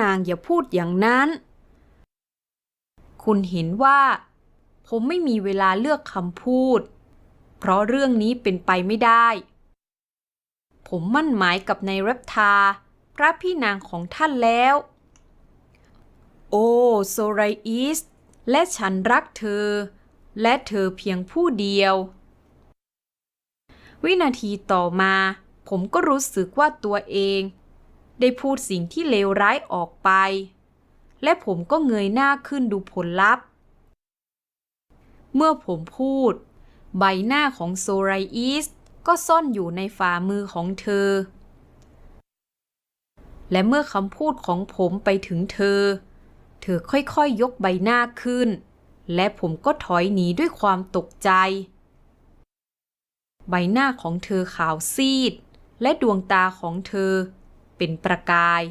นางอย่าพูดอย่างนั้น คุณเห็นว่า ผมไม่มีเวลาเลือกคำพูด เพราะเรื่องนี้เป็นไปไม่ได้ ผมมั่นหมายกับนายรับทา พระพี่นางของท่านแล้ว โอ้โซไรอิส และฉันรักเธอ และเธอเพียงผู้เดียว วินาทีต่อมา ผมก็รู้สึกว่าตัวเอง ได้พูดสิ่งที่เลวร้ายออกไป และผมก็เงยหน้าขึ้นดูผลลัพธ์ เมื่อผมพูด ใบหน้าของโซไรอิสก็ซ่อนอยู่ในฝ่ามือของเธอ และเมื่อคำพูดของผมไปถึงเธอ เธอค่อยๆยยกใบหน้าขึ้น และผมก็ถอยหนีด้วยความตกใจ ใบหน้าของเธอขาวซีด และดวงตาของเธอ เป็นประกาย